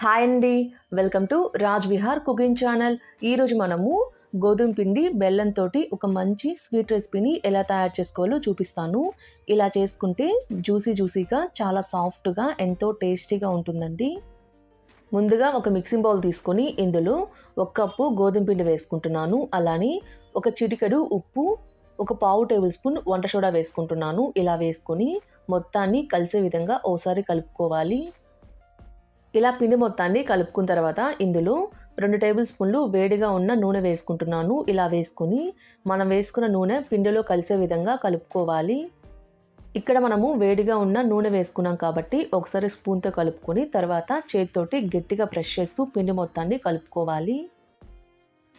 Hi అండి. Welcome to Raj Vihar cooking channel. ఈరోజు మనము గోధుమ పిండి బెల్లంతో ఒక మంచి స్వీట్ రెసిపీని ఎలా తయారు చేసుకోవాలో చూపిస్తాను. ఇలా చేసుకుంటే జ్యూసీ జ్యూసీగా చాలా సాఫ్ట్గా ఎంతో టేస్టీగా ఉంటుందండి. ముందుగా ఒక మిక్సింగ్ బౌల్ తీసుకొని ఇందులో ఒక కప్పు గోధుమ పిండి వేసుకుంటున్నాను. అలానే ఒక చిటికెడు ఉప్పు ఒక పావు టేబుల్ స్పూన్ వంట సోడా వేసుకుంటున్నాను. ఇలా వేసుకొని మొత్తాన్ని కలిసే విధంగా ఓసారి కలుపుకోవాలి. ఇలా పిండి మొత్తాన్ని కలుపుకున్న తర్వాత ఇందులో రెండు టేబుల్ స్పూన్లు వేడిగా ఉన్న నూనె వేసుకుంటున్నాను. ఇలా వేసుకుని మనం వేసుకున్న నూనె పిండిలో కలిసే విధంగా కలుపుకోవాలి. ఇక్కడ మనము వేడిగా ఉన్న నూనె వేసుకున్నాం కాబట్టి ఒకసారి స్పూన్తో కలుపుకొని తర్వాత చేతితోటి గట్టిగా ప్రెష్ చేస్తూ పిండి మొత్తాన్ని కలుపుకోవాలి.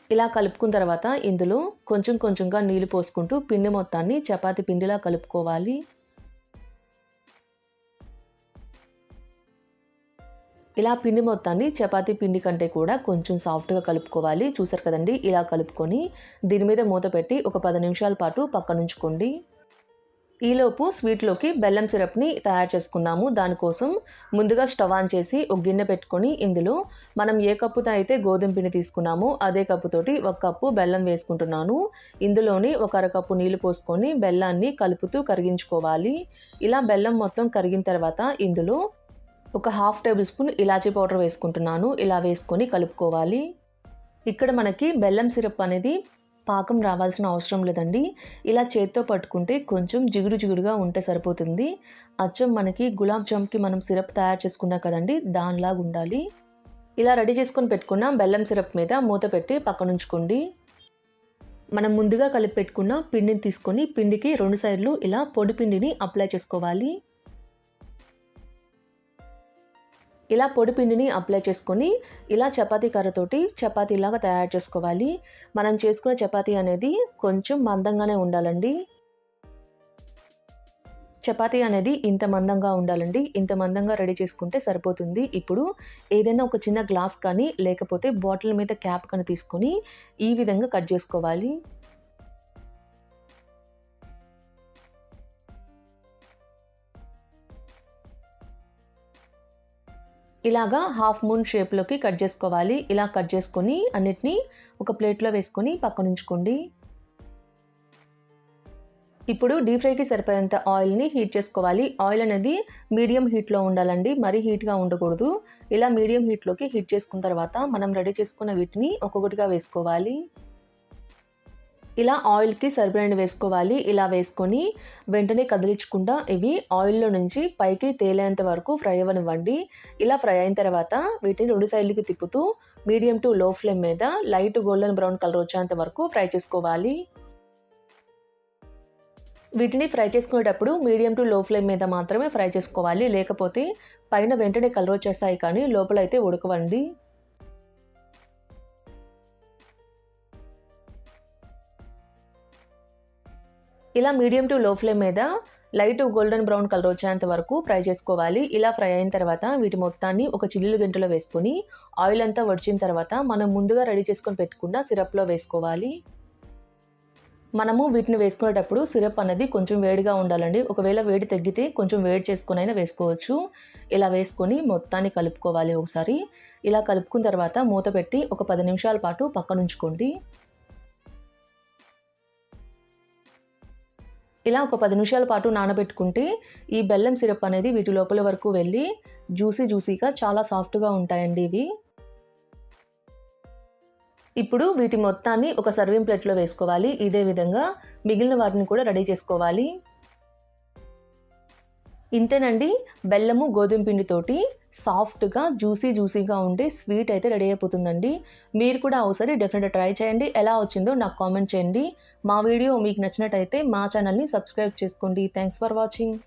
ఇలా కలుపుకున్న తర్వాత ఇందులో కొంచెం కొంచెంగా నీళ్ళు పోసుకుంటూ పిండి మొత్తాన్ని చపాతి పిండిలా కలుపుకోవాలి. ఇలా పిండి మొత్తాన్ని చపాతీ పిండి కంటే కూడా కొంచెం సాఫ్ట్గా కలుపుకోవాలి. చూసారు కదండి? ఇలా కలుపుకొని దీని మీద మూత పెట్టి ఒక పది నిమిషాల పాటు పక్కనుంచుకోండి. ఈలోపు స్వీట్లోకి బెల్లం సిరప్ని తయారు చేసుకుందాము. దానికోసం ముందుగా స్టవ్ ఆన్ చేసి ఒక గిన్నె పెట్టుకొని ఇందులో మనం ఏ కప్పుతో అయితే గోధుమ పిండి తీసుకున్నామో అదే కప్పుతోటి ఒక కప్పు బెల్లం వేసుకుంటున్నాను. ఇందులోని ఒక అరకప్పు నీళ్ళు పోసుకొని బెల్లాన్ని కలుపుతూ కరిగించుకోవాలి. ఇలా బెల్లం మొత్తం కరిగిన తర్వాత ఇందులో ఒక హాఫ్ టేబుల్ స్పూన్ ఇలాచీ పౌడర్ వేసుకుంటున్నాను. ఇలా వేసుకొని కలుపుకోవాలి. ఇక్కడ మనకి బెల్లం సిరప్ అనేది పాకం రావాల్సిన అవసరం లేదండి. ఇలా చేత్తో పట్టుకుంటే కొంచెం జిగురు జిగురుగా ఉంటే సరిపోతుంది. అచ్చం మనకి గులాబ్ జామ్కి మనం సిరప్ తయారు చేసుకున్నాం కదండి దానిలాగా ఉండాలి. ఇలా రెడీ చేసుకొని పెట్టుకున్న బెల్లం సిరప్ మీద మూత పెట్టి పక్కనుంచుకోండి మనం ముందుగా కలిపి పెట్టుకున్న పిండిని తీసుకొని పిండికి రెండు సైడ్లు ఇలా పొడి పిండిని అప్లై చేసుకోవాలి. ఇలా పొడి పిండిని అప్లై చేసుకొని ఇలా చపాతీ కర్రతోటి చపాతీలాగా తయారు చేసుకోవాలి. మనం చేసుకున్న చపాతీ అనేది కొంచెం మందంగానే ఉండాలండి. చపాతీ అనేది ఇంత మందంగా ఉండాలండి. ఇంత మందంగా రెడీ చేసుకుంటే సరిపోతుంది. ఇప్పుడు ఏదైనా ఒక చిన్న గ్లాస్ కానీ లేకపోతే బాటిల్ మీద క్యాప్ కానీ తీసుకొని ఈ విధంగా కట్ చేసుకోవాలి. ఇలాగా హాఫ్ మూన్ షేప్లోకి కట్ చేసుకోవాలి. ఇలా కట్ చేసుకొని అన్నిటినీ ఒక ప్లేట్లో వేసుకొని పక్కన ఉంచుకోండి. ఇప్పుడు డీప్ ఫ్రైకి సరిపోయేంత ఆయిల్ని హీట్ చేసుకోవాలి. ఆయిల్ అనేది మీడియం హీట్లో ఉండాలండి. మరీ హీట్గా ఉండకూడదు. ఇలా మీడియం హీట్లోకి హీట్ చేసుకున్న తర్వాత మనం రెడీ చేసుకున్న వీటిని ఒక్కొక్కటిగా వేసుకోవాలి. ఇలా ఆయిల్కి సరిపడిన వేసుకోవాలి. ఇలా వేసుకొని వెంటనే కదిలించకుండా ఇవి ఆయిల్లో నుంచి పైకి తేలేంత వరకు ఫ్రై అవ్వనివ్వండి. ఇలా ఫ్రై అయిన తర్వాత వీటిని రెండు సైడ్లకి తిప్పుతూ మీడియం టు లో ఫ్లేమ్ మీద లైట్ గోల్డెన్ బ్రౌన్ కలర్ వచ్చేంత వరకు ఫ్రై చేసుకోవాలి. వీటిని ఫ్రై చేసుకునేటప్పుడు మీడియం టు లో ఫ్లేమ్ మీద మాత్రమే ఫ్రై చేసుకోవాలి. లేకపోతే పైన వెంటనే కలర్ వచ్చేస్తాయి కానీ లోపల అయితే ఉడకవండి. ఇలా మీడియం టు లో ఫ్లేమ్ మీద లైట్ గోల్డెన్ బ్రౌన్ కలర్ వచ్చేంత వరకు ఫ్రై చేసుకోవాలి. ఇలా ఫ్రై అయిన తర్వాత వీటి మొత్తాన్ని ఒక చిల్లులు గంటలో వేసుకొని ఆయిల్ అంతా వడిచిన తర్వాత మనం ముందుగా రెడీ చేసుకొని పెట్టుకున్న సిరప్లో వేసుకోవాలి. మనము వీటిని వేసుకునేటప్పుడు సిరప్ అనేది కొంచెం వేడిగా ఉండాలండి. ఒకవేళ వేడి తగ్గితే కొంచెం వేడి చేసుకొని అయినా వేసుకోవచ్చు. ఇలా వేసుకొని మొత్తాన్ని కలుపుకోవాలి ఒకసారి. ఇలా కలుపుకున్న తర్వాత మూత పెట్టి ఒక పది నిమిషాల పాటు పక్కనుంచుకోండి. ఇలా ఒక పది నిమిషాల పాటు నానబెట్టుకుంటే ఈ బెల్లం సిరప్ అనేది వీటి లోపల వరకు వెళ్ళి జ్యూసీ జ్యూసీగా చాలా సాఫ్ట్గా ఉంటాయండి ఇవి. ఇప్పుడు వీటి మొత్తాన్ని ఒక సర్వింగ్ ప్లేట్లో వేసుకోవాలి. ఇదే విధంగా మిగిలిన వాటిని కూడా రెడీ చేసుకోవాలి. ఇంతేనండి బెల్లము గోధుమ పిండితోటి సాఫ్ట్గా జ్యూసీ జ్యూసీగా ఉండే స్వీట్ అయితే రెడీ అయిపోతుందండి. మీరు కూడా ఒకసారి డెఫినెట్గా ట్రై చేయండి. ఎలా వచ్చిందో నాకు కామెంట్ చేయండి. మా వీడియో మీకు నచ్చినట్టయితే మా ఛానల్ని సబ్స్క్రైబ్ చేసుకోండి. Thanks for watching.